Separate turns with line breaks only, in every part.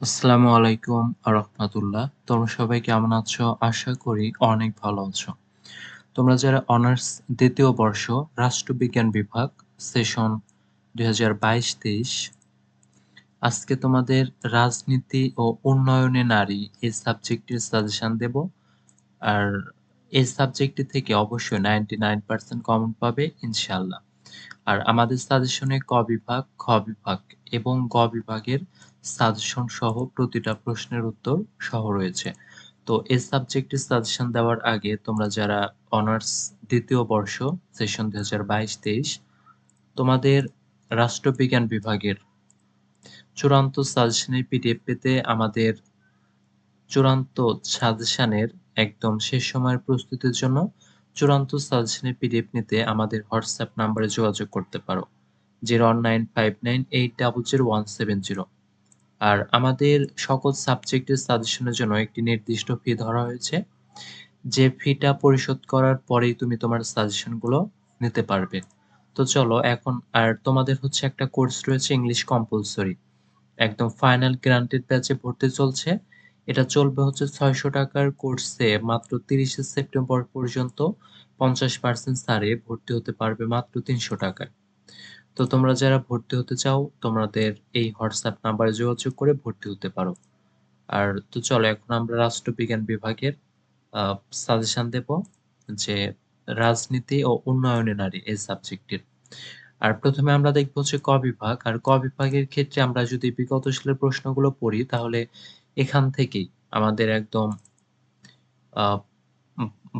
আসসালামু আলাইকুম রহমতুল্লাহ তোমরা সবাই কেমন আছো? আশা করি অনেক ভালো আছো। তোমরা যারা অনার্স দ্বিতীয় বর্ষ রাষ্ট্রবিজ্ঞান বিভাগ, সেশন দুই হাজার আজকে তোমাদের রাজনীতি ও উন্নয়নে নারী এই সাবজেক্টের সাজেশন দেব। আর এই সাবজেক্টটি থেকে অবশ্যই নাইনটি নাইন পার্সেন্ট কমন পাবে ইনশাল্লাহ আর আমাদের সাজেশনে ক বিভাগ, খ বিভাগ এবং গ বিভাগের সাজেশন সহ প্রতিটা প্রশ্নের উত্তর সহ রয়েছে। তো এই সাবজেক্টের সাজেশন দেওয়ার আগে তোমরা যারা অনার্স দ্বিতীয় বর্ষ সেশন দুই হাজার বাইশ তেইশ তোমাদের রাষ্ট্রবিজ্ঞান বিভাগের চূড়ান্ত সাজেশনের পিডিএফ পেতে আমাদের চূড়ান্ত সাজেশনের একদম শেষ সময়ের প্রস্তুতির জন্য চূড়ান্ত সাজেশনের পিডিএফ নিতে আমাদের হোয়াটসঅ্যাপ নাম্বারে যোগাযোগ করতে পারো। Zero nine five nine eight double zero one seven zero আর আমাদের সকল সাবজেক্টের সাজেশনের জন্য একটি নির্দিষ্ট ফি ধরা হয়েছে। যে ফিটা পরিশোধ করার পরেই তুমি তোমার সাজেশনগুলো নিতে পারবে। তো চলো, এখন আর তোমাদের হচ্ছে একটা কোর্স রয়েছে ইংলিশ কম্পালসরি একদম ফাইনাল গ্রান্টেড ব্যাচে ভর্তি চলছে। এটা চলবে হচ্ছে ছয়শো টাকার কোর্সে মাত্র তিরিশে সেপ্টেম্বর পর্যন্ত পঞ্চাশ পার্সেন্ট সারে ভর্তি হতে পারবে মাত্র তিনশো টাকায়। তো তোমরা যারা ভর্তি হতে চাও, তোমাদের এই হোয়াটসঅ্যাপ নাম্বারে যোগাযোগ করে ভর্তি হতে পারো। আর তো চলো, এখন আমরা রাষ্ট্রবিজ্ঞান বিভাগের সাজেশন দেব যে রাজনীতি ও উন্নয়নে নারী এই সাবজেক্টের আর প্রথমে আমরা দেখব হচ্ছে ক বিভাগ। আর ক বিভাগের ক্ষেত্রে আমরা যদি বিগত সালের প্রশ্নগুলো পড়ি, তাহলে এখান থেকেই আমাদের একদম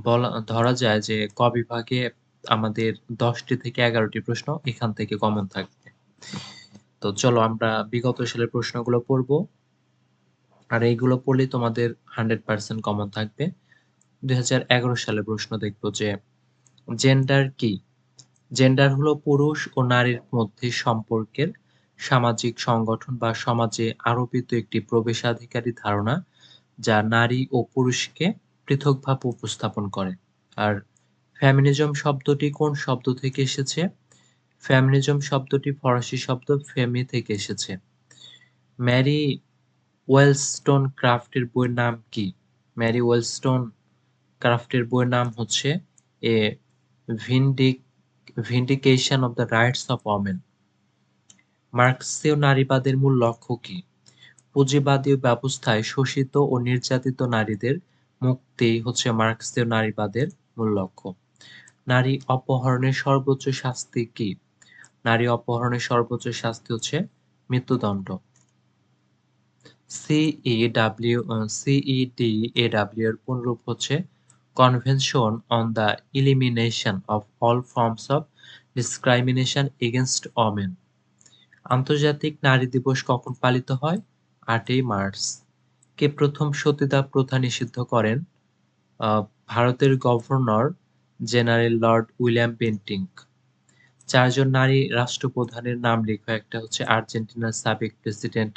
বলা, ধরা যায় যে ক বিভাগে আমাদের দশটি থেকে এগারোটি প্রশ্ন এখান থেকে কমন থাকবে। তো চলো আমরা বিগত সালের প্রশ্নগুলো পড়ব। আর এইগুলো পড়লে তোমাদের হান্ড্রেড পার্সেন্ট কমন থাকবে। দুই সালে প্রশ্ন দেখব যে জেন্ডার কি? জেন্ডার হলো পুরুষ ও নারীর মধ্যে সম্পর্কের সামাজিক সংগঠন বা সমাজে আরোপিত একটি প্রবেশাধিকারী ধারণা যা নারী ও পুরুষকে পৃথকভাবে উপস্থাপন করে। আর ফ্যামিনিজম শব্দটি কোন শব্দ থেকে এসেছে? ফ্যামিনিজম শব্দটি ফরাসি শব্দ ফেমি থেকে এসেছে। ম্যারি ওয়েলস্টোন ক্রাফটের বইয়ের নাম কি? ম্যারি ওয়েলস্টোন ক্রাফটের বইয়ের নাম হচ্ছে এ ভিন্ডিক vindication of the rights of women মার্কসীয় নারীবাদের মূল লক্ষ্য কি? পুঁজিবাদী ব্যবস্থায় শোষিত ও নির্যাতিত নারীদের মুক্তি হচ্ছে মার্কসীয় নারীবাদের মূল লক্ষ্য। নারী অপহরণের সর্বোচ্চ শাস্তি কি? নারী অপহরণের সর্বোচ্চ শাস্তি হচ্ছে মৃত্যুদণ্ড। সিইডাব্লিউ সিইডি এডাব্লিউ এর পুনরূপ হচ্ছে convention on the elimination of all forms of discrimination against women আন্তর্জাতিক নারী দিবস কখন পালিত হয়? আটই মার্চ। কে প্রথম সতীদাহ প্রথা নিষিদ্ধ করেন? ভারতের governor general Lord William Bentinck. চারজন নারী রাষ্ট্রপ্রধানের নাম লেখো একটা হচ্ছে আর্জেন্টিনার সাবেক প্রেসিডেন্ট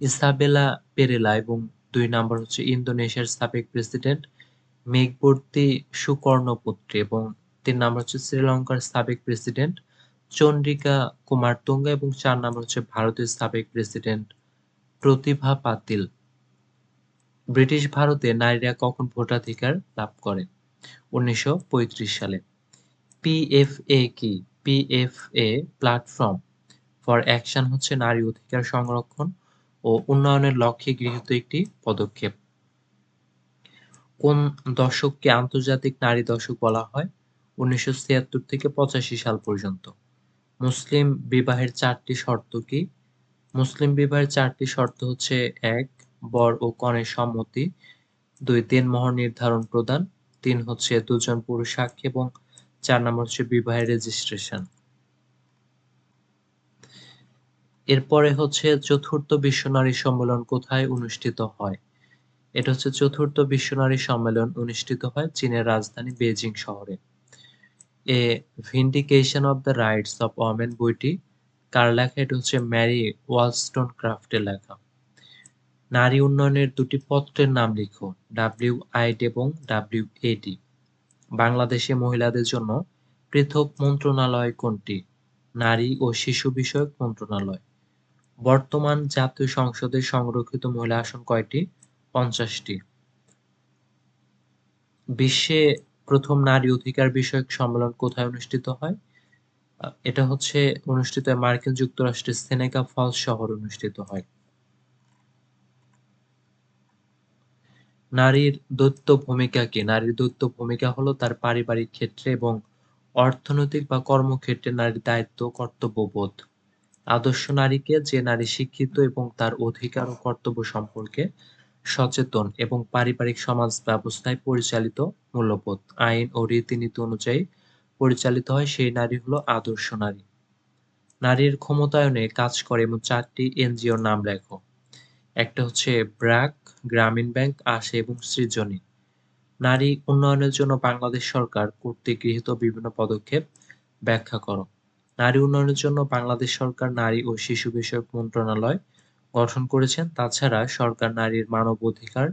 ইসাবেলা পেরেলা এবং দুই নম্বর হচ্ছে ইন্দোনেশিয়ার সাবেক প্রেসিডেন্ট মেঘবর্তী সুকর্ণপুত্রী এবং তিন নম্বর হচ্ছে শ্রীলঙ্কার সাবেক প্রেসিডেন্ট চন্দ্রিকা কুমার তুঙ্গা এবং চার নম্বর হচ্ছে ভারতের সাবেক প্রেসিডেন্ট প্রতিভা পাতিল। ব্রিটিশ ভারতে নারীরা কখন ভোটাধিকার লাভ করে? উনিশশো পঁয়ত্রিশ সালে। পিএফএ কি? পিএফএ প্ল্যাটফর্ম ফর অ্যাকশন হচ্ছে নারী অধিকার সংরক্ষণ ও উন্নয়নের লক্ষ্যে গৃহীত একটি পদক্ষেপ। কোন দশককে আন্তর্জাতিক নারী দশক বলা হয়? উনিশশো ছিয়াত্তর থেকে পঁচাশি সাল পর্যন্ত। মুসলিম বিবাহের চারটি শর্ত কি? মুসলিম বিবাহের চারটি শর্ত হচ্ছে এক, বর ও কনের সম্মতি, দুই মোহর নির্ধারণ প্রদান তিন হচ্ছে দুজন পুরুষ সাক্ষী এবং চার নম্বর হচ্ছে বিবাহের রেজিস্ট্রেশন এরপরে হচ্ছে চতুর্থ বিশ্ব নারী সম্মেলন কোথায় অনুষ্ঠিত হয়? এটা হচ্ছে চতুর্থ বিশ্ব নারী সম্মেলন অনুষ্ঠিত হয় চীনের রাজধানী বেজিং শহরে। A vindication of the rights of women বইটি কার লেখা? এটা হচ্ছে ম্যারি ওয়ালস্টোন ক্রাফটের লেখা। নারী উন্নয়নের দুটি পত্রের নাম লিখো ডাব্লিউ আইড এবং ডাব্লিউ এডি বাংলাদেশে মহিলাদের জন্য পৃথক মন্ত্রণালয় কোনটি? নারী ও শিশু বিষয়ক মন্ত্রণালয়। বর্তমান জাতীয় সংসদে সংরক্ষিত মহিলা আসন কয়টি? পঞ্চাশটি। বিশ্বে প্রথম নারী অধিকার বিষয়ক সম্মেলন কোথায় অনুষ্ঠিত হয়? এটা হচ্ছে অনুষ্ঠিত মার্কিন যুক্তরাষ্ট্রের সেনেকা ফলস শহর অনুষ্ঠিত হয়। নারীর দৈত্য ভূমিকা কি? নারীর দৈত্য ভূমিকা হলো তার পারিবারিক ক্ষেত্রে এবং অর্থনৈতিক বা কর্মক্ষেত্রে নারীর দায়িত্ব, কর্তব্যবোধ। আদর্শ নারীকে যে নারী শিক্ষিত এবং তার অধিকার ও কর্তব্য সম্পর্কে সচেতন এবং পারিবারিক সমাজ ব্যবস্থায় পরিচালিত মূল্যবোধ, আইন ও রীতিনীতি অনুযায়ী পরিচালিত হয়, সেই নারী হলো আদর্শ নারী। নারীর ক্ষমতায়নে কাজ করে এমন চারটি এনজিওর নাম লেখো। একটা হচ্ছে ব্র্যাক, গ্রামীণ ব্যাংক, আশে এবং সৃজনী। নারী উন্নয়নের জন্য বাংলাদেশ সরকার কর্তৃক গৃহীত বিভিন্ন পদক্ষেপ ব্যাখ্যা করো। নারী উন্নয়নের জন্য বাংলাদেশ সরকার নারী ও শিশু বিষয়ক মন্ত্রণালয় গঠন করেছেন। তাছাড়া সরকার নারীর মানব অধিকার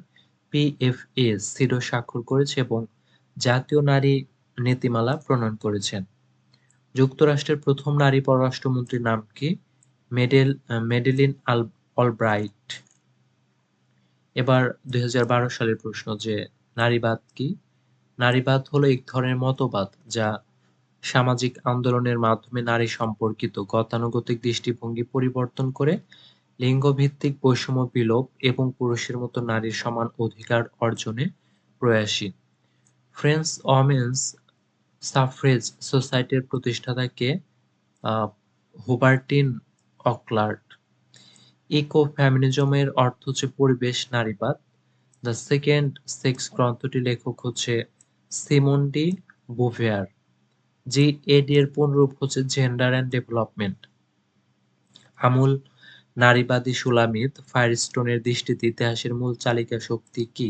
পিএফএ স্থির স্বাক্ষর করেছে এবং জাতীয় নারী নীতিমালা প্রণয়ন করেছেন। যুক্তরাষ্ট্রের প্রথম নারী পররাষ্ট্রমন্ত্রীর নাম কি? মেডেল মেডেলিন আল, অলব্রাইট। এবার দুই হাজার বারো সালের প্রশ্ন যে নারীবাদ কি? নারীবাদ হলো এক ধরনের মতবাদ যা সামাজিক আন্দোলনের মাধ্যমে নারী সম্পর্কিত গতানুগতিক দৃষ্টিভঙ্গি পরিবর্তন করে লিঙ্গভিত্তিক বৈষম্য বিলোপ এবং পুরুষের মতো নারীর সমান অধিকার অর্জনে প্রয়াসী। ফ্রেন্স ওমেন্স সাফ্রেজ সোসাইটির প্রতিষ্ঠাতা কে হুবার্টিন অকলার্ট ইকো ফ্যামিনিজমের অর্থ হচ্ছে পরিবেশ নারীবাদ। দ্য সেকেন্ড সেক্স গ্রন্থটি লেখক হচ্ছে সিমন্ডি বুভেয়ার জি এডি এর পুনরূপ হচ্ছে জেন্ডার অ্যান্ড ডেভেলপমেন্ট আমূল নারীবাদী সুলামিত ফায়ারস্টোনের দৃষ্টিতে ইতিহাসের মূল চালিকা শক্তি কি?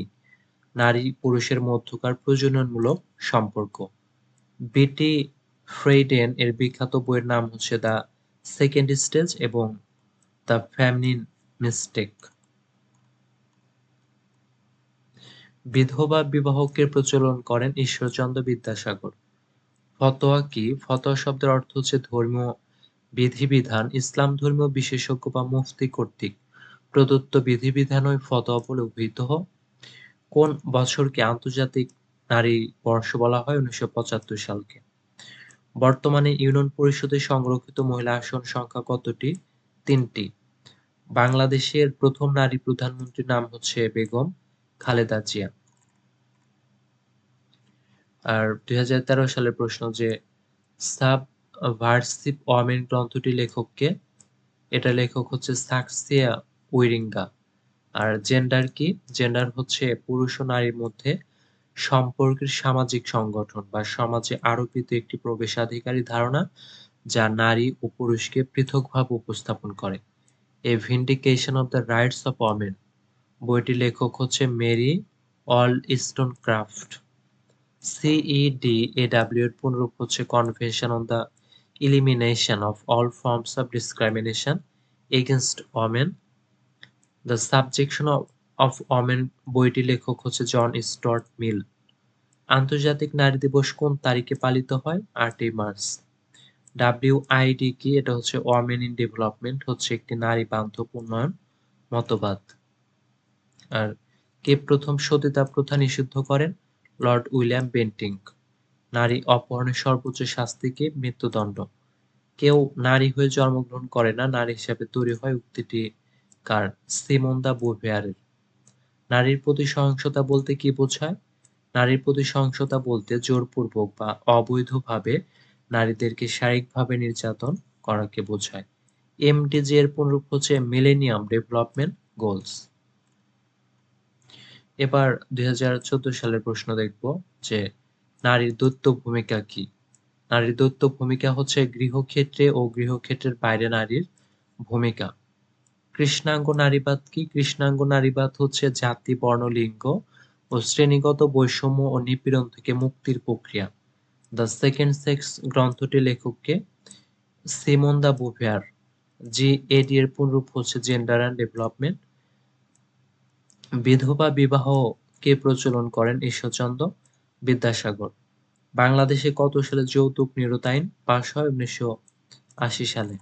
নারী পুরুষের মধ্যকার প্রজননমূলক সম্পর্ক। বিটি ফ্রেইডেন এর বিখ্যাত বইয়ের নাম হচ্ছে দ্য সেকেন্ড স্টেজ এবং দ্য ফ্যামিলিন মিস্টেক। বিধবা বিবাহকে প্রচলন করেন ঈশ্বরচন্দ্র বিদ্যাসাগর। ফতোয়া কি? ফতোয়া শব্দের অর্থ হচ্ছে ধর্মীয় বিধিবিধান, ইসলাম ধর্মীয় বিশেষজ্ঞ বা মুফতি কর্তৃক প্রদত্ত বিধিবিধানই ফতোয়া বলে অভিহিত কোন বছরকে আন্তর্জাতিক নারী বর্ষ বলা হয়? উনিশশো পঁচাত্তর সালকে। বর্তমানে ইউনিয়ন পরিষদে সংরক্ষিত মহিলা আসন সংখ্যা কতটি? তিনটি। বাংলাদেশের প্রথম নারী প্রধানমন্ত্রীর নাম হচ্ছে বেগম খালেদা জিয়া। আর দুই হাজার তেরো সালের প্রশ্ন যে সাব ভার্সিপ ওয়ামেন গ্রন্থটি লেখককে, এটা লেখক হচ্ছে সাকসিয়া উইরিঙ্গা। আর জেন্ডার কি? জেন্ডার হচ্ছে পুরুষ ও নারীর মধ্যে সম্পর্কের সামাজিক সংগঠন বা সমাজে আরোপিত একটি প্রবেশাধিকারী ধারণা যা নারী ও পুরুষকে পৃথকভাবে উপস্থাপন করে। A vindication of the rights of women বইটি লেখক হচ্ছে Mary Wollstonecraft CEDAW এর পুনরূপ হচ্ছে convention on the elimination of all forms of discrimination against women the subjection of women বইটি লেখক হচ্ছে জন স্টর্ট মিল আন্তর্জাতিক নারী দিবস কোন তারিখে পালিত হয়? আটই মার্চ। ডাব্লিউআইডি কি? এটা হচ্ছে ওয়ামেন ইন ডেভেলপমেন্ট হচ্ছে একটি নারী বান্ধব উন্নয়ন মতবাদ। আর কে প্রথম সতীতা প্রথা নিষিদ্ধ করেন? লর্ড উইলিয়াম বেন্টিং নারী অপহরণের সর্বোচ্চ শাস্তি কি? মৃত্যুদণ্ড। কেউ নারী হয়ে জন্মগ্রহণ করে না, নারী হিসাবে তৈরি হয় উক্তিটি কার? সিমন দা বুভেয়ারের। নারীর প্রতি সহিংসতা বলতে কি বোঝায়? নারীর প্রতি সহিংসতা বলতে জোরপূর্বক বা অবৈধভাবে নারীদেরকে শারীরিকভাবে নির্যাতন করাকে বোঝায়। এমডিজি এর পুনরূপ হচ্ছে মিলেনিয়াম ডেভেলপমেন্ট গোলস এবার দুই হাজার চোদ্দ সালের প্রশ্ন দেখব যে নারীর দৈত্য ভূমিকা কি? নারীর দৈত্য ভূমিকা হচ্ছে গৃহক্ষেত্রে ও গৃহক্ষেত্রের বাইরে নারীর ভূমিকা। কৃষ্ণাঙ্গ নারীবাদ কি? কৃষ্ণাঙ্গ নারীবাদ হচ্ছে জাতি, বর্ণ, লিঙ্গ ও শ্রেণীগত বৈষম্য ও নিপীড়ন থেকে মুক্তির প্রক্রিয়া। দ্য সেকেন্ড সেক্স গ্রন্থটি লেখককে সিমন দা বুভেয়ার জি এডি এর পুনরূপ হচ্ছে জেন্ডার অ্যান্ড ডেভেলপমেন্ট, বিধবা বিবাহ কে প্রচলন করেন ঈশ্বরচন্দ্র বিদ্যাসাগর। বাংলাদেশে কত সালে যৌতুক নিরোধ পাশ হয়? উনিশশো আশি সালে।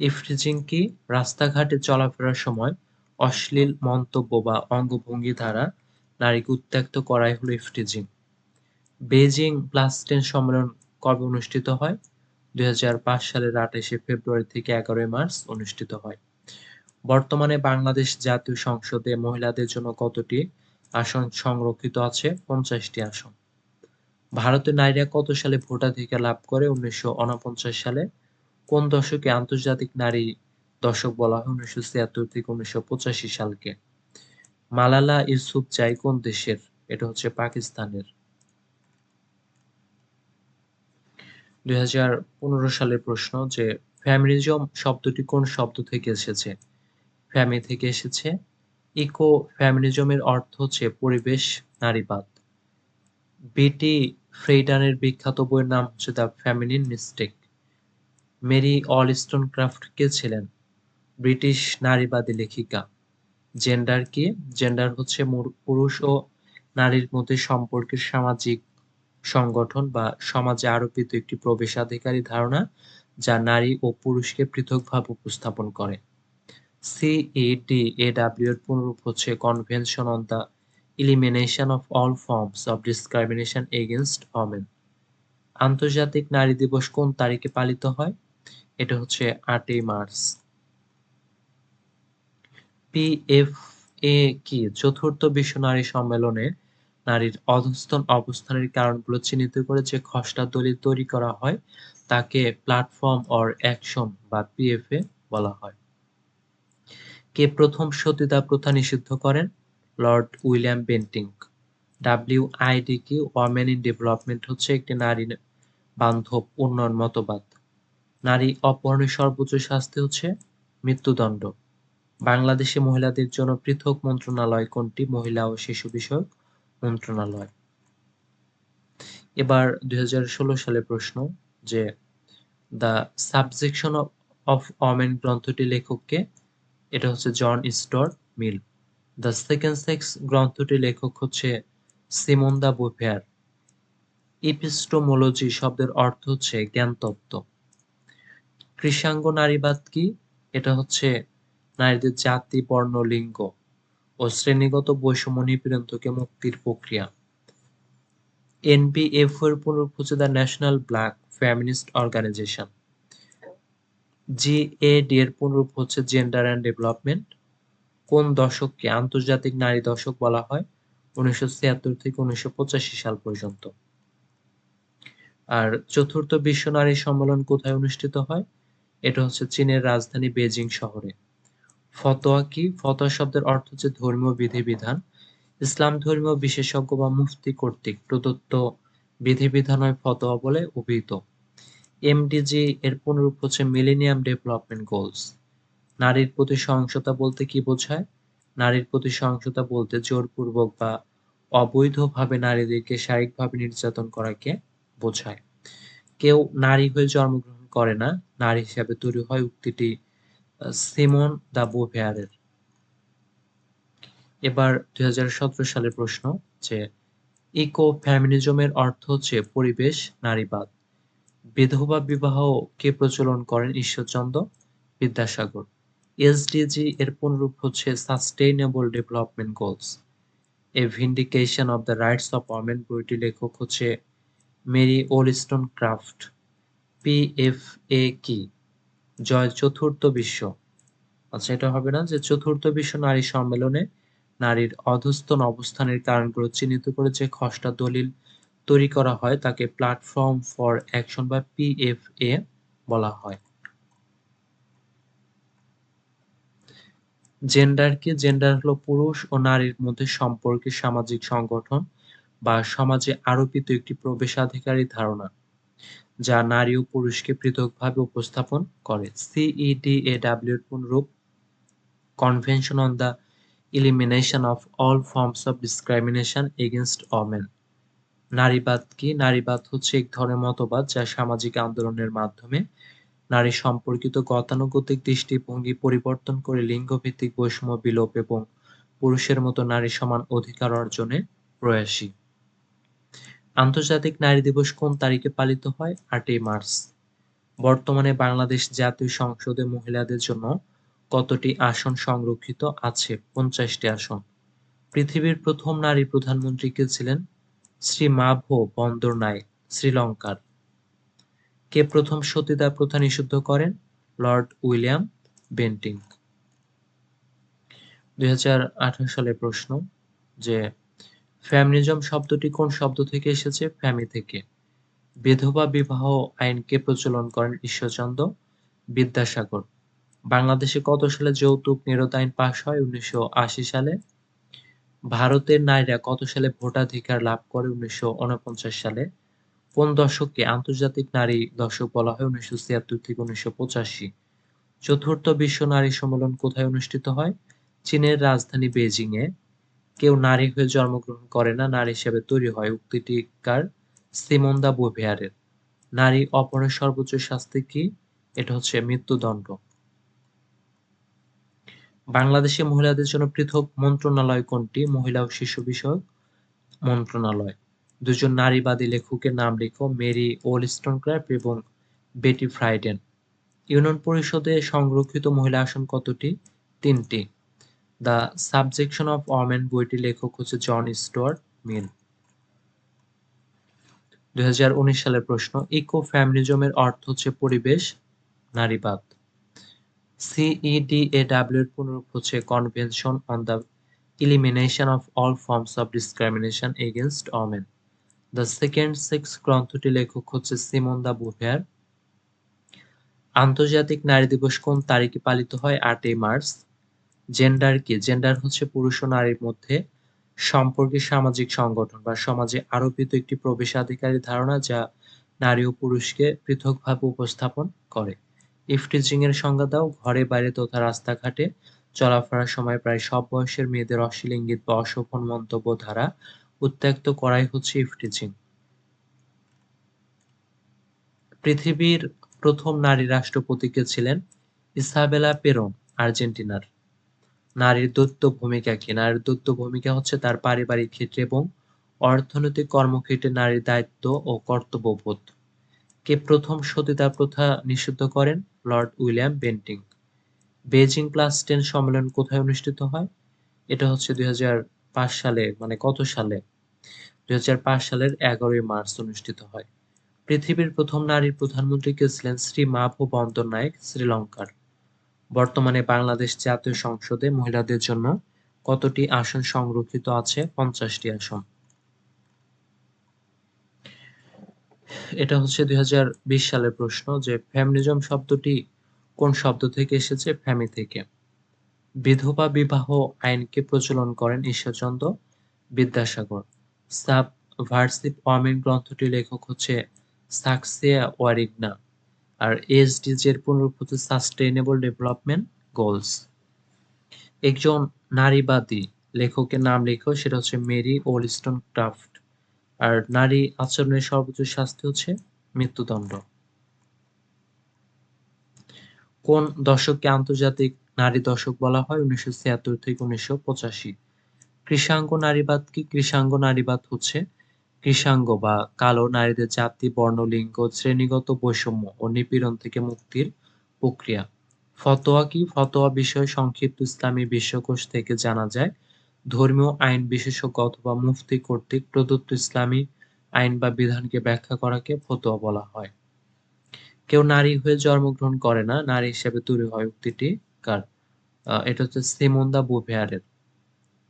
ইফটিজিং কি রাস্তাঘাটে চলাফেরার সময় অশ্লীল মন্তব্য বা অঙ্গভঙ্গি দ্বারা নারীকে উত্ত্যক্ত করাই হলো ইফটিজিং বেজিং প্লাস টেন সম্মেলন কবে অনুষ্ঠিত হয়? দুই হাজার পাঁচ সালের আঠাশে ফেব্রুয়ারি থেকে এগারোই মার্চ অনুষ্ঠিত হয়। বর্তমানে বাংলাদেশ জাতীয় সংসদে মহিলাদের জন্য কতটি আসন সংরক্ষিত আছে? পঞ্চাশটি আসন। ভারতের নারীরা কত সালে ভোটাধিকার লাভ করে? উনিশশো উনপঞ্চাশ সালে। কোন দশকে আন্তর্জাতিক নারী দশক বলা হয়? উনিশশো ছিয়াত্তর থেকে উনিশশো পঁচাশি সালকে। মালালা ইউসুফ চাই কোন দেশের? এটা হচ্ছে পাকিস্তানের। দুই সালের প্রশ্ন যে, ফ্যামিলিজম শব্দটি কোন শব্দ থেকে এসেছে? ফ্যামি থেকে এসেছে। ইকো ফ্যামিনিজমের অর্থ হচ্ছে পরিবেশ, নারীবাদ। বিটি ফ্রেইডানের বিখ্যাত বইয়ের নাম হচ্ছে the feminine mystique. Mary Wollstonecraft কে ছিলেন? ব্রিটিশ নারীবাদী লেখিকা। জেন্ডার কি জেন্ডার হচ্ছে পুরুষ ও নারীর মধ্যে সম্পর্কের সামাজিক সংগঠন বা সমাজে আরোপিত একটি প্রবেশাধিকারী ধারণা যা নারী ও পুরুষকে পৃথকভাবে উপস্থাপন করে। সিইডি এডাব্লিউ এর পুনরূপ হচ্ছে convention on the elimination of all forms of discrimination against women আন্তর্জাতিক নারী দিবস কোন তারিখে পালিত হয়? এটা হচ্ছে আটই মার্চ। পিএফএ কি? চতুর্থ বিশ্ব নারী সম্মেলনে নারীর অধস্তন অবস্থানের কারণগুলো চিহ্নিত করে যে খসড়া দলিল তৈরি করা হয়। তাকে প্ল্যাটফর্ম অর অ্যাকশন বা পিএফএ বলা হয়। কে প্রথম সতীদা প্রথা নিষিদ্ধ করেন? Lord William Bentinck. W I D কি ওয়ামেন ইন ডেভেলপমেন্ট হচ্ছে একটি নারী বান্ধব উন্নয়ন মতবাদ। নারী অপহরণের সর্বোচ্চ শাস্তি হচ্ছে মৃত্যুদণ্ড। বাংলাদেশে মহিলাদের জন্য পৃথক মন্ত্রণালয় কোনটি? মহিলা ও শিশু বিষয়ক মন্ত্রণালয়। এবার দুই হাজার ষোলো সালে প্রশ্ন যে, দ্য সাবজেকশন অফ অমেন গ্রন্থটি লেখককে, এটা হচ্ছে John Stuart Mill. The second sex গ্রন্থটি লেখক হচ্ছে সিমন দা বুফেয়ার। ইপিস্টোমোলজি শব্দের অর্থ হচ্ছে জ্ঞানতত্ত্ব। কৃষাঙ্গ নারীবাদ কি? এটা হচ্ছে নারীদের জাতি, বর্ণ, লিঙ্গ ও শ্রেণীগত বৈষম্য নিপীড়ন থেকে মুক্তির প্রক্রিয়া। এনবিএফ এর পুনরূপ হচ্ছে the national black feminist organisation. GAD এর পুনরূপ হচ্ছে জেন্ডার অ্যান্ড ডেভেলপমেন্ট। কোন দশককে আন্তর্জাতিক নারী দশক বলা হয়? উনিশশো ছিয়াত্তর থেকে উনিশশো পঁচাশি সাল পর্যন্ত। আর চতুর্থ বিশ্ব নারী সম্মেলন কোথায় অনুষ্ঠিত হয়? এটা হচ্ছে চীনের রাজধানী বেজিং শহরে। ফতোয়া কি? ফতোয়া শব্দের অর্থ হচ্ছে ধর্মীয় বিধিবিধান। ইসলাম ধর্মীয় বিশেষজ্ঞ বা মুফতি কর্তৃক প্রদত্ত বিধিবিধান হয় ফতোয়া বলে অভিহিত। এমডিজি এর পুনরূপ হচ্ছে মিলেনিয়াম ডেভেলপমেন্ট গোলস নারীর প্রতি সহিংসতা বলতে কি বোঝায়? নারীর প্রতি সহিংসতা বলতে জোরপূর্বক বা অবৈধভাবে নারীদেরকে শারীরিকভাবে নির্যাতন করাকে বোঝায়। কেউ নারী হয়ে জন্মগ্রহণ করে না, নারী হিসাবে তৈরি হয় উক্তিটি সিমন দা বোভেয়ারের এবার দুই হাজার সতেরো সালের প্রশ্ন যে ইকো ফ্যামিনিজমের অর্থ হচ্ছে পরিবেশ, নারীবাদ। বিধবা বিবাহ কে প্রচলন করেন ঈশ্বরচন্দ্র বিদ্যাসাগর। এসডিজি এর পুনরূপ হচ্ছে sustainable development goals a vindication of the rights of women বইটি লেখক হচ্ছে মেরি ওলিস্টন ক্রাফট। পিএফএ কি? জয় চতুর্থ বিশ্ব। আচ্ছা এটা হবে না যে চতুর্থ বিশ্ব নারী সম্মেলনে নারীর অধস্তন অবস্থানের কারণগুলো চিহ্নিত করে যে খসড়া দলিল তৈরি করা হয়, তাকে প্ল্যাটফর্ম ফর অ্যাকশন বা পিএফএ বলা হয়। জেন্ডার কি জেন্ডার হলো পুরুষ ও নারীর মধ্যে সম্পর্কের সামাজিক সংগঠন বা সমাজে আরোপিত একটি প্রবেশাধিকারী ধারণা। যা নারী ও পুরুষকে পৃথকভাবে উপস্থাপন করে। সিইডি এ ডাব্লিউ এর পুনরূপ convention on the elimination of all forms of discrimination against women নারীবাদ কি? নারীবাদ হচ্ছে এক ধরনের মতবাদ যা সামাজিক আন্দোলনের মাধ্যমে নারী সম্পর্কিত গতানুগতিক দৃষ্টিভঙ্গি পরিবর্তন করে লিঙ্গভিত্তিক বৈষম্য বিলোপ এবং পুরুষের মতো নারী সমান অধিকার অর্জনে প্রয়াসী। আন্তর্জাতিক নারী দিবস কোন তারিখে পালিত হয়? আটই মার্চ। বর্তমানে বাংলাদেশ জাতীয় সংসদে মহিলাদের জন্য কতটি আসন সংরক্ষিত আছে? পঞ্চাশটি আসন। পৃথিবীর প্রথম নারী প্রধানমন্ত্রী কে ছিলেন? শ্রী মাভো বন্দর নায়ক, শ্রীলঙ্কার। কে প্রথম সতীদাহ প্রথা নিষিদ্ধ করেন? লর্ড উইলিয়াম বেন্টিং দুই হাজার আঠারো সালের প্রশ্ন যে ফ্যামিনিজম শব্দটি কোন শব্দ থেকে এসেছে? ফ্যামি থেকে। বিধবা বিবাহ আইনকে প্রচলন করেন ঈশ্বরচন্দ্র বিদ্যাসাগর। বাংলাদেশে কত সালে যৌতুক নিরোধ আইন পাশ হয়? উনিশশো আশি সালে। ভারতের নারীরা কত সালে ভোটাধিকার লাভ করে? উনিশশো উনপঞ্চাশ সালে। কোন দশককে আন্তর্জাতিক নারী দশক বলা হয়? উনিশশো ছিয়াত্তর থেকে উনিশশো পঁচাশি। চতুর্থ বিশ্ব নারী সম্মেলন কোথায় অনুষ্ঠিত হয়? চীনের রাজধানী বেজিং এ কেউ নারী হয়ে জন্মগ্রহণ করে না, নারী হিসেবে তৈরি হয়। উক্তিটি কার সিমন বুভেয়ারের, নারী অপরের সর্বোচ্চ শাস্তি কি? এটা হচ্ছে মৃত্যুদণ্ড। বাংলাদেশে মহিলাদের জন্য পৃথক মন্ত্রণালয় কোনটি? মহিলা ও শিশু বিষয়ক মন্ত্রণালয়। দুজন নারীবাদী লেখকের নাম লিখো, মেরি ওলস্টন ক্লার্ক এবং বেটি ফ্রাইডেন। ইউনিয়ন পরিষদে সংরক্ষিত মহিলা আসন কতটি? তিনটি। দ্য সাবজেকশন অফ ওমেন বইটি লেখক হচ্ছে জন স্টুয়ার্ট মিল দুই হাজার উনিশ সালের প্রশ্ন ইকো ফ্যামিলিজমের অর্থ হচ্ছে পরিবেশ নারীবাদ সিইডিএডাব্লিউ এর পুনরূপ হচ্ছে convention on the elimination of all forms of discrimination against women the second sex গ্রন্থটি লেখক হচ্ছে সিমন দা বুভেয়ার আন্তর্জাতিক নারী দিবস কোন তারিখে পালিত হয়? আটই মার্চ। জেন্ডার কি? জেন্ডার হচ্ছে পুরুষ ও নারীর মধ্যে সম্পর্কে সামাজিক সংগঠন বা সমাজে আরোপিত একটি প্রবেশাধিকারী ধারণা যা নারী ও পুরুষকে পৃথকভাবে উপস্থাপন করে। ইফটিজিং এর সংজ্ঞা দাও। ঘরে, বাইরে তথা রাস্তাঘাটে চলাফেরার সময় প্রায় সব বয়সের মেয়েদের অশ্লীল ইঙ্গিত বা অশোভন মন্তব্য ধারা উত্ত্যক্ত করাই হচ্ছে ইফটিজিং পৃথিবীর প্রথম নারী রাষ্ট্রপতি কে ছিলেন ইসাবেলা পেরন, আর্জেন্টিনার। নারীর দত্ত ভূমিকা কি? নারীর দত্ত ভূমিকা হচ্ছে তার পারিবারিক ক্ষেত্রে এবং অর্থনৈতিক কর্মক্ষেত্রে নারীর দায়িত্ব ও কর্তব্যবোধ। কে প্রথম সতীদাহ প্রথা নিষিদ্ধ করেন? Lord William Bentinck. Beijing plus ten সম্মেলন কোথায় অনুষ্ঠিত হয়? এটা হচ্ছে দুই হাজার পাঁচ সালে মানে কত সালে? দুই হাজার পাঁচ সালের এগারোই মার্চ অনুষ্ঠিত হয়। পৃথিবীর প্রথম নারী প্রধানমন্ত্রী কে ছিলেন শ্রী মাভো বন্দরনায়ক শ্রীলঙ্কার। বর্তমানে বাংলাদেশ জাতীয় সংসদে মহিলাদের জন্য কতটি আসন সংরক্ষিত আছে? পঞ্চাশটি আসন। এটা হচ্ছে দুই হাজার বিশ সালের প্রশ্ন যে ফ্যামিলিজম শব্দটি কোন শব্দ থেকে এসেছে? ফ্যামি থেকে। বিধবা বিবাহ আইনকে প্রচলন করেন ঈশ্বরচন্দ্র বিদ্যাসাগর। সাব ভার্সিপ ওয়ামেন গ্রন্থটির লেখক হচ্ছে সাকসিয়া ওয়ারিগনা। আর এসডিজি এর পুনরূপ হচ্ছে সাস্টেইনেবল ডেভেলপমেন্ট গোলস একজন নারীবাদী লেখকের নাম লেখো, সেটা হচ্ছে মেরি ওলিস্টন ক্রাফট আর নারী আচরণের সর্বোচ্চ শাস্তি হচ্ছে মৃত্যুদণ্ড। কোন দশককে আন্তর্জাতিক নারী দশক বলা হয়? উনিশশো ছিয়াত্তর থেকে উনিশশো পঁচাশি। কৃষাঙ্গ নারীবাদ কি? কৃষাঙ্গ নারীবাদ হচ্ছে কৃষাঙ্গ বা কালো নারীদের জাতি বর্ণ লিঙ্গ শ্রেণীগত বৈষম্য ও নিপীড়ন থেকে মুক্তির প্রক্রিয়া। ফতোয়া কি? ফতোয়া বিষয় সংক্ষিপ্ত ইসলামী বিশ্বকোষ থেকে জানা যায়, ধর্মীয় আইন বিশেষজ্ঞ অথবা মুফতি কর্তৃক প্রদত্ত ইসলামী আইন বা বিধানকে ব্যাখ্যা করাকে ফতোয়া বলা হয়। কেউ নারী হয়ে জন্মগ্রহণ করে না, নারী হিসেবে তৈরি হয় উক্তিটি কার? এটা হচ্ছে সিমন্দা বুভেয়ারের।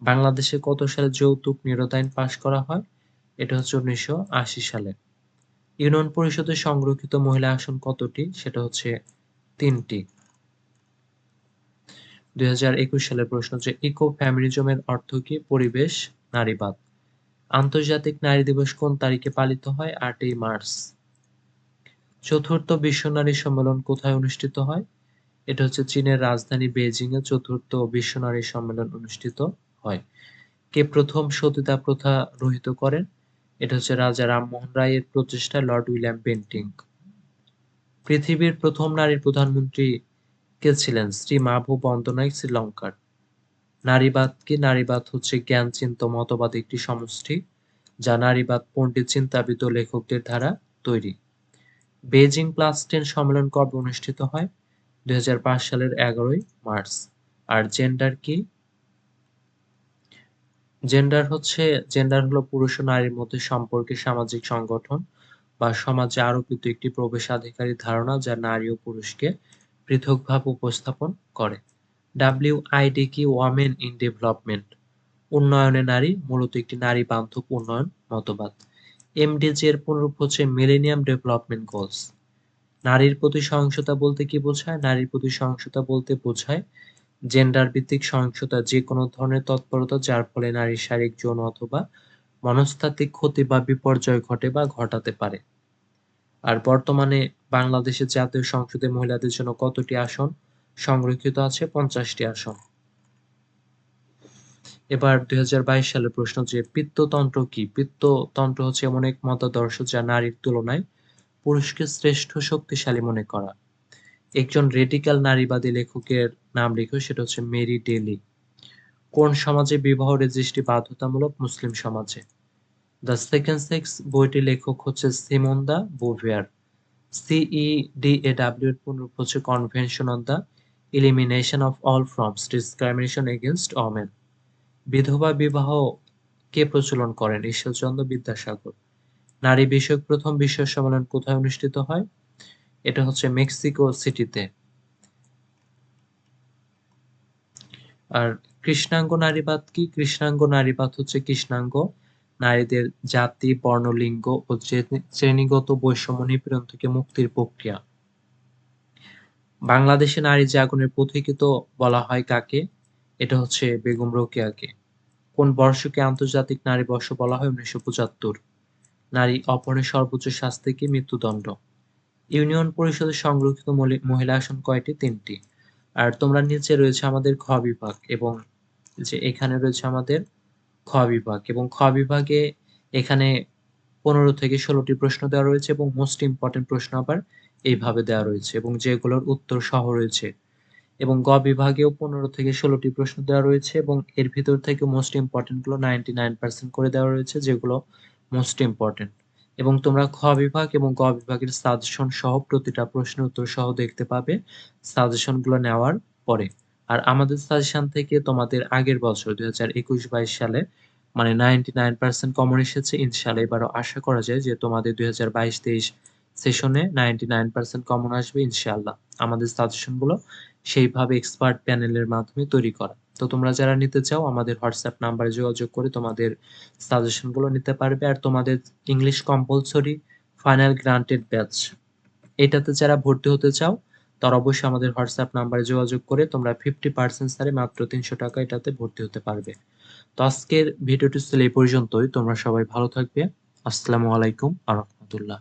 বাংলাদেশে কত সালে যৌতুক নিরোধ আইন পাশ করা হয়? এটা হচ্ছে উনিশশো আশি সালে। ইউনিয়ন পরিষদের সংরক্ষিত মহিলা আসন কতটি? সেটা হচ্ছে তিনটি। দুই সালের প্রশ্ন যে ইকো ফ্যামিনিজমের অর্থ কি? পরিবেশ নারীবাদ আন্তর্জাতিক নারী দিবস কোন তারিখে পালিত হয়? আটই মার্চ। চতুর্থ বিশ্ব নারী সম্মেলন কোথায় অনুষ্ঠিত হয়? এটা হচ্ছে চীনের রাজধানী বেজিং এ চতুর্থ বিশ্ব নারী সম্মেলন অনুষ্ঠিত হয়। কে প্রথম সতীতা প্রথা রহিত করেন? এটা হচ্ছে রাজা রামমোহন রায়ের প্রচেষ্টায় লর্ড উইলিয়াম বেন্টিং। পৃথিবীর প্রথম নারী প্রধানমন্ত্রী কে ছিলেন? শ্রী মাভু বন্দনায়ক শ্রীলঙ্কার। নারীবাদ কি? নারীবাদ হচ্ছে জ্ঞান চিন্ত মতবাদ একটি সমষ্টি, যা নারীবাদ, পণ্ডিত, চিন্তাবিদ লেখকদের দ্বারা তৈরি। বেজিং প্লাস টেন সম্মেলন কবে অনুষ্ঠিত হয়? দুই হাজার পাঁচ সালের এগারোই মার্চ। আর জেন্ডার কি? জেন্ডার হচ্ছে জেন্ডার হলো পুরুষ ও নারীর মধ্যে সম্পর্কে সামাজিক সংগঠন বা সমাজে আরোপিত একটি প্রবেশাধিকারী ধারণা যা নারী ও পুরুষকে পৃথকভাবে উপস্থাপন করে। ডাব্লিউআইডি কি? ওয়ামেন ইন ডেভেলপমেন্ট উন্নয়নে নারী মূলত একটি নারী বান্ধব উন্নয়ন মতবাদ। এমডিজি এর পুনরূপ হচ্ছে মিলেনিয়াম ডেভেলপমেন্ট গোলস নারীর প্রতি সহিংসতা বলতে কি বোঝায়? নারীর প্রতি সহিংসতা বলতে বোঝায় জেন্ডার ভিত্তিক সহিংসতা যে কোনো ধরনের তৎপরতা যার ফলে নারীর শারীরিক যৌন অথবা মনস্তাত্ত্বিক ক্ষতি বা বিপর্যয় ঘটে বা ঘটাতে পারে। আর বর্তমানে বাংলাদেশের জাতীয় সংসদে মহিলাদের জন্য কতটি আসন? সংরক্ষিত আছে পঞ্চাশটি আসন। এবার দুই হাজার বাইশ সালের প্রশ্ন যে, পিত্ততন্ত্র কি? পিত্ততন্ত্র হচ্ছে এমন এক মতাদর্শ যা নারীর তুলনায় পুরুষকে শ্রেষ্ঠ শক্তিশালী মনে করা। একজন রেডিক্যাল নারীবাদী লেখকের নাম লিখো সেটা হচ্ছে মেরি ডেলি। কোন সমাজে বিবাহ রেজিস্ট্রি বাধ্যতামূলক? মুসলিম সমাজে। দ্য সেকেন্ড সেক্স বইটি লেখক হচ্ছে সিমন্দা বোভিয়ার। ডাব্লিউ এর পুনরূপ হচ্ছে convention on the elimination of all forms discrimination against women বিধবা বিবাহ কে প্রচলন করেন? ঈশ্বরচন্দ্র বিদ্যাসাগর। নারী বিষয়ক প্রথম বিশ্ব সম্মেলন কোথায় অনুষ্ঠিত হয়? এটা হচ্ছে মেক্সিকো সিটিতে। আর কৃষ্ণাঙ্গ নারীবাদ কি? কৃষ্ণাঙ্গ নারীবাদ হচ্ছে কৃষ্ণাঙ্গ নারীদের জাতি, বর্ণলিঙ্গ ও শ্রেণীগত বৈষম্য নিপীড়ন থেকে মুক্তির প্রক্রিয়া। বাংলাদেশে নারী জাগরণের পথিকৃত বলা হয় কাকে? এটা হচ্ছে বেগম রোকেয়াকে। কোন বর্ষকে আন্তর্জাতিক নারী বর্ষ বলা হয়? উনিশশো পঁচাত্তর। নারী অপহরণের সর্বোচ্চ শাস্তি কি? মৃত্যুদণ্ড। ইউনিয়ন পরিষদের সংরক্ষিত মহিলা আসন কয়টি? তিনটি। আর তোমরা নিচে রয়েছে আমাদের খ বিভাগ এবং যে এখানে রয়েছে আমাদের খ বিভাগ এবং খ বিভাগে এখানে পনেরো থেকে ষোলোটি প্রশ্ন দেওয়া রয়েছে এবং মোস্ট ইম্পর্টেন্ট প্রশ্ন আবার এইভাবে দেওয়া রয়েছে এবং যেগুলোর উত্তর সহ রয়েছে এবং গ বিভাগেও পনেরো থেকে ষোলোটি প্রশ্ন দেওয়া রয়েছে এবং এর ভিতর থেকে মোস্ট ইম্পর্টেন্টগুলো নাইনটি নাইন পার্সেন্ট করে দেওয়া রয়েছে যেগুলো মোস্ট ইম্পর্টেন্ট এবং তোমরা খ বিভাগ এবং গ বিভাগের সাজেশন সহ প্রতিটা প্রশ্নের উত্তর সহ দেখতে পাবে সাজেশনগুলো নেওয়ার পরে। আর আমাদের সাজেশন থেকে তোমাদের আগের বছর দুই হাজার একুশ বাইশ সালে মানে নাইনটি নাইন পার্সেন্ট কমন এসেছে। ইনশাল্লাহ এবারও আশা করা যায় যে তোমাদের দুই হাজার বাইশ তেইশ সেশনে নাইনটি নাইন পার্সেন্ট কমন আসবে ইনশাল্লাহ আমাদের সাজেশনগুলো সেইভাবে এক্সপার্ট প্যানেলের মাধ্যমে তৈরি করা। তো তোমরা যারা নিতে চাও, আমাদের হোয়াটসঅ্যাপ নাম্বারে যোগাযোগ করে তোমাদের সাজেশনগুলো নিতে পারবে। আর তোমাদের English compulsory final granted batch এটাতে যারা ভর্তি হতে চাও, তারা অবশ্যই আমাদের হোয়াটসঅ্যাপ নাম্বারে যোগাযোগ করে তোমরা ফিফটি পার্সেন্ট সারে মাত্র তিনশো টাকা এটাতে ভর্তি হতে পারবে। তো আজকের ভিডিওটি ছিল এই পর্যন্তই। তোমরা সবাই ভালো থাকবে। আসসালামু আলাইকুম আ রহমতুল্লাহ।